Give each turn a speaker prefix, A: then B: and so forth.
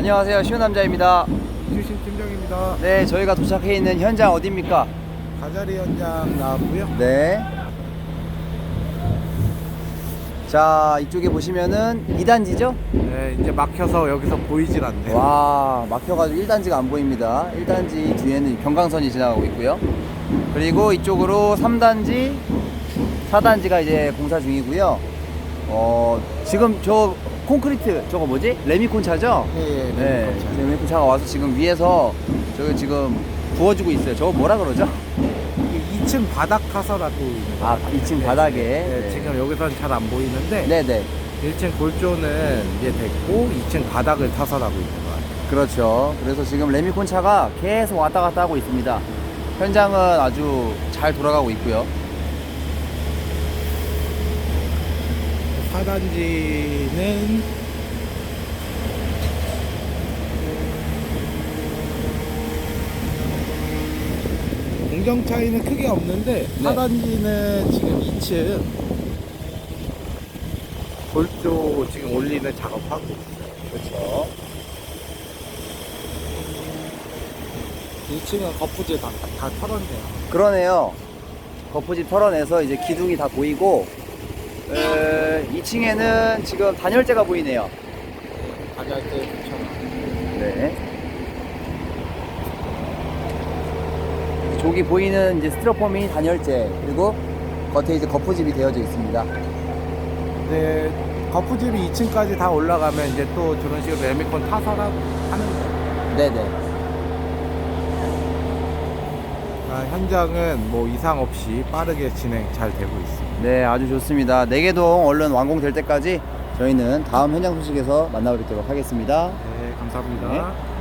A: 안녕하세요. 시원남자입니다.
B: 이주신 팀장입니다.
A: 네, 저희가 도착해 있는 현장 어디입니까?
B: 가자리 현장 나왔고요.
A: 네. 자, 이쪽에 보시면은 2단지죠?
B: 네, 이제 막혀서 여기서 보이질 않네요.
A: 와, 막혀가지고 1단지가 안 보입니다. 1단지 뒤에는 경강선이 지나가고 있고요. 그리고 이쪽으로 3단지, 4단지가 이제 공사 중이고요. 어, 지금 저 콘크리트, 저거 뭐지? 레미콘 차죠?
B: 네, 네,
A: 네,
B: 그렇죠.
A: 레미콘 차가 와서 지금 위에서 저기 지금 부어주고 있어요. 저거 뭐라 그러죠?
B: 이게 2층 바닥 타서라고 있는
A: 아,
B: 거예요.
A: 2층 바닥에.
B: 네, 지금 여기서는 잘 안 보이는데
A: 네 네.
B: 1층 골조는 이제 됐고 2층 바닥을 타서라고 있는 거예요.
A: 그렇죠. 그래서 지금 레미콘 차가 계속 왔다 갔다 하고 있습니다. 현장은 아주 잘 돌아가고 있고요.
B: 4단지는 공정 차이는 크게 없는데
A: 네.
B: 4단지는 지금 2층 골조 지금 올리는 작업하고 있어요.
A: 그렇죠.
B: 2층은 거푸질 다, 다 털었네요.
A: 그러네요. 거푸집 털어내서 이제 기둥이 다 보이고, 에, 2층에는 지금 단열재가 보이네요.
B: 가져갈 때.
A: 네. 저기 보이는 이제 스티로폼이 단열재, 그리고 겉에 이제 거푸집이 되어져 있습니다.
B: 네, 거푸집이 2층까지 다 올라가면 이제 또 저런 식으로 레미콘 타서라 하는 거예요.
A: 네네.
B: 아, 현장은 뭐 이상 없이 빠르게 진행 잘 되고 있습니다.
A: 네, 아주 좋습니다. 네개동 얼른 완공될 때까지 저희는 다음 현장 소식에서 만나뵙도록 하겠습니다.
B: 네, 감사합니다.
A: 네.